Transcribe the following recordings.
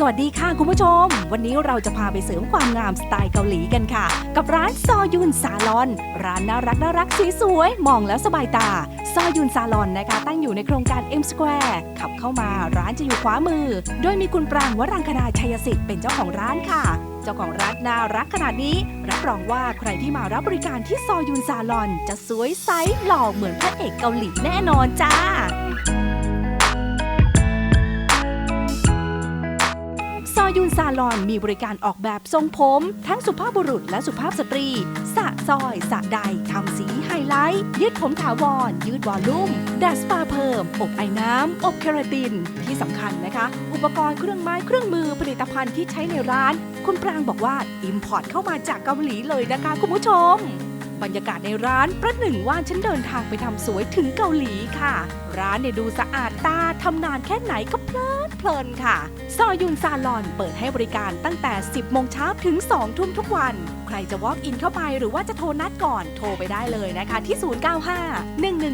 สวัสดีค่ะคุณผู้ชม วันนี้เราจะพาไปเสริมความงามสไตล์เกาหลีกันค่ะ กับร้านซอยุนซาลอน ร้านน่ารักน่ารักสวยๆมองแล้วสบายตา ซอยุนซาลอนนะคะ ตั้งอยู่ในโครงการ M Square ขับเข้ามาร้านจะอยู่ขวามือ โดยมีคุณปรางวรังคณาชัยสิทธิ์เป็นเจ้าของร้านค่ะ เจ้าของร้านน่ารักขนาดนี้ รับรองว่าใครที่มารับบริการที่ซอยุนซาลอน จะสวยใสหล่อเหมือนพระเอกเกาหลีแน่นอนจ้า ยุนซาลอนมีบริการออกแบบทรงผม ทั้งสุภาพบุรุษและสุภาพสตรีสระซอยสระใดทำสีไฮไลท์ ยืดผมถาวร ยืดวอลลุ่ม ดัดสปาเพิ่ม อบไอ้น้ำ อบเคราติน ที่สำคัญนะคะ อุปกรณ์เครื่องไม้เครื่องมือผลิตภัณฑ์ที่ใช้ในร้าน คุณปรางบอกว่าอิมพอร์ตเข้ามาจากเกาหลีเลยนะคะคุณผู้ชม บรรยากาศในร้านประหนึ่งว่าฉันเดินทางไปทำสวยถึงเกาหลีค่ะ ร้านเนี่ยดูสะอาดตาทำนานแค่ไหนก็เพลินเพลินค่ะ ซอยุนซาลอนเปิดให้บริการตั้งแต่ 10 โมงเช้าถึง 2 ทุ่มทุกวัน ใครจะ walk in เข้าไปหรือว่าจะโทรนัดก่อนโทรไปได้เลยนะคะที่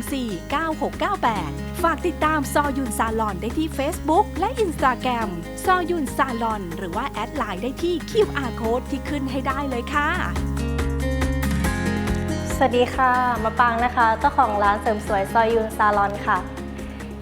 095 114 9698 ฝากติดตามซอยุนซาลอนได้ที่ Facebook และ Instagram ซอยุนซาลอนหรือว่าแอดไลน์ได้ที่ QR code ที่ขึ้นให้ได้เลยค่ะ วัสดีค่ะ มาปางนะคะเจ้าของร้านเสริมสวยซอยยุนซาลอนค่ะ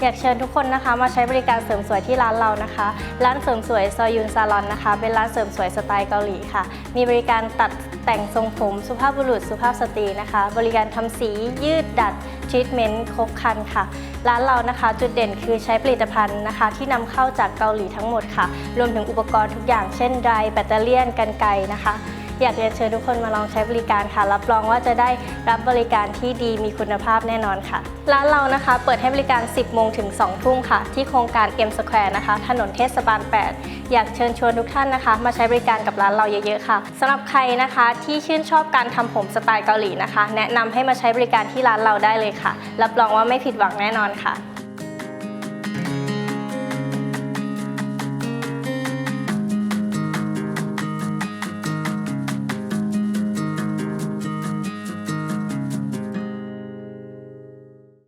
อยากเชิญทุกคนนะคะมาใช้บริการเสริมสวยที่ร้านเรานะคะ ร้านเสริมสวยซอยยุนซาลอนนะคะ เป็นร้านเสริมสวยสไตล์เกาหลีค่ะ มีบริการตัดแต่งทรงผมสุภาพบุรุษสุภาพสตรีนะคะ บริการทำสียืดดัดทรีทเมนต์ครบคันค่ะ ร้านเรานะคะจุดเด่นคือใช้ผลิตภัณฑ์นะคะ ที่นำเข้าจากเกาหลีทั้งหมดค่ะ รวมถึงอุปกรณ์ทุกอย่างเช่นไดร์แบตเตอเลียนกันไกรนะคะ อยากเรียนเชิญทุกคนมาลองใช้บริการค่ะ รับรองว่าจะได้รับบริการที่ดีมีคุณภาพแน่นอนค่ะ ร้านเรานะคะ เปิดให้บริการ 10 โมงถึง 2 ทุ่มค่ะ ที่โครงการ M Square นะคะ ถนนเทศบาล 8 อยากเชิญชวนทุกท่านนะคะ มาใช้บริการกับร้านเราเยอะๆค่ะสำหรับใครนะคะที่ชื่นชอบการทำผมสไตล์เกาหลีนะคะ แนะนำให้มาใช้บริการที่ร้านเราได้เลยค่ะ รับรองว่าไม่ผิดหวังแน่นอนค่ะ